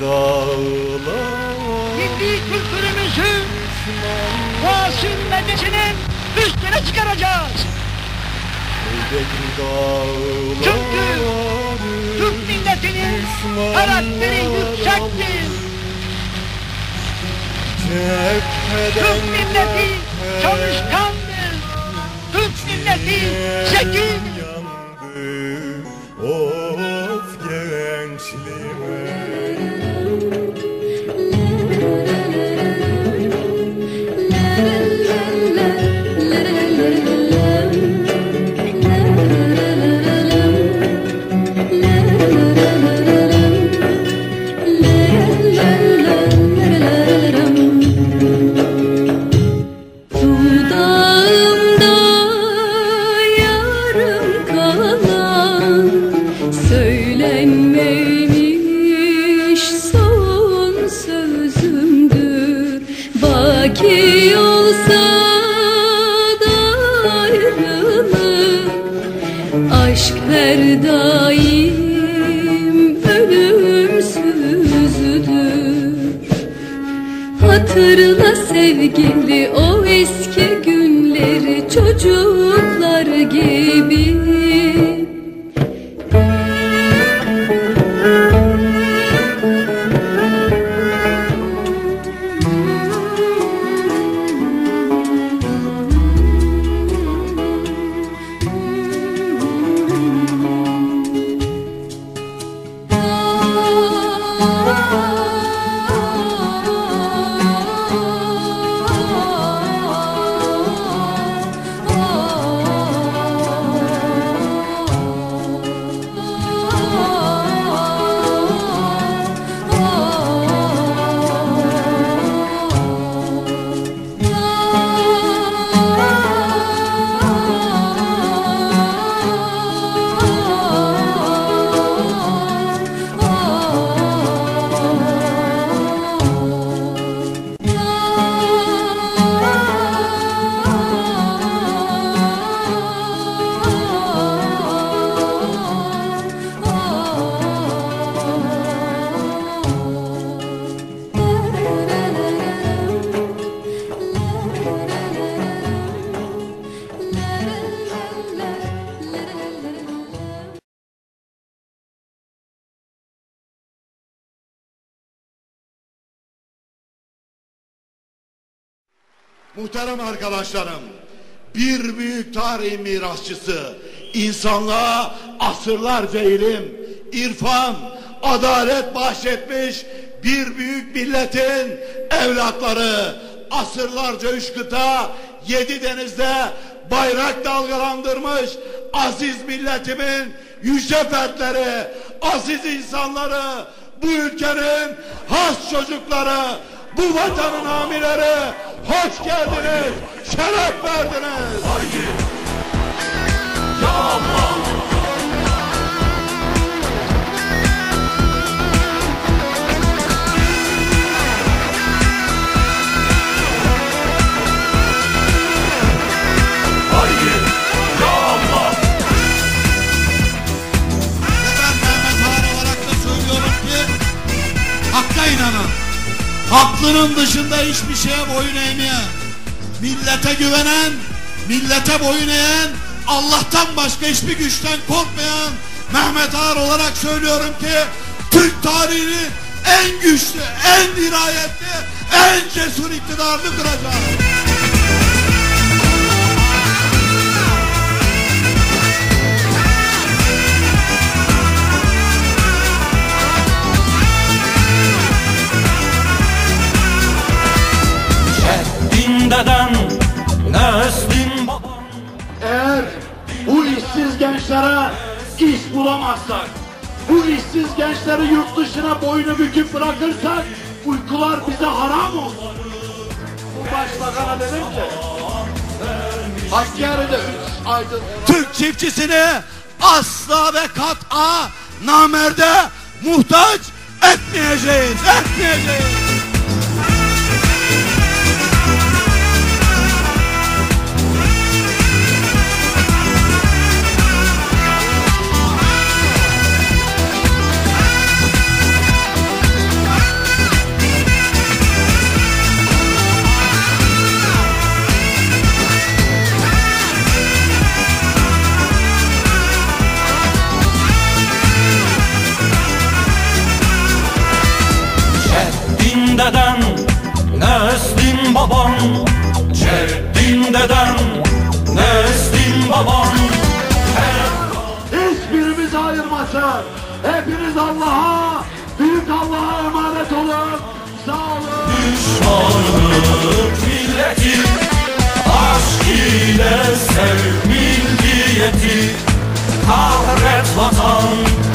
dağlar Milli kültürümüzü Rasim Medesi'nin üstüne çıkaracağız. Çünkü Türk milletinin karakteri yüksektir. Türk milleti çalışkandır. Türk milleti zekidir. Of gençliğime olsa da ayrılık. Aşk her daim ölümsüzdür. Hatırla sevgili o eski günleri çocuklar gibi Muhterem arkadaşlarım, bir büyük tarihin mirasçısı, insanlığa asırlarca ilim, irfan, adalet bahşetmiş bir büyük milletin evlatları, asırlarca üç kıta, yedi denizde bayrak dalgalandırmış aziz milletimin yüce fertleri, aziz insanları, bu ülkenin has çocukları, bu vatanın amileri hoş geldiniz, şeref verdiniz. Da söylüyorum ki Hakka inanan Haklının dışında hiçbir şeye boyun eğmeyen Millete güvenen Millete boyun eğen Allah'tan başka hiçbir güçten korkmayan Mehmet Ağar olarak söylüyorum ki Türk tarihinin en güçlü, en dirayetli, en cesur iktidarını kuracağız. Deden, neslin baban Eğer bu işsiz gençlere iş bulamazsak, bu işsiz gençleri yurt dışına boynu büküp bırakırsak uykular bize haram olur. Bu başbakana dedim ki Hakkari'de üç aydın Türk çiftçisini asla ve kat'a namerde muhtaç etmeyeceğiz. Etmeyeceğiz. babam Ceddin dedem Nezdin babam. Hiçbirimiz ayırmasın Hepiniz Allah'a Büyük Allah'a emanet olun. Sağ olun. Düşmanlık milleti Aşk ile sev milliyeti Kahret vatan.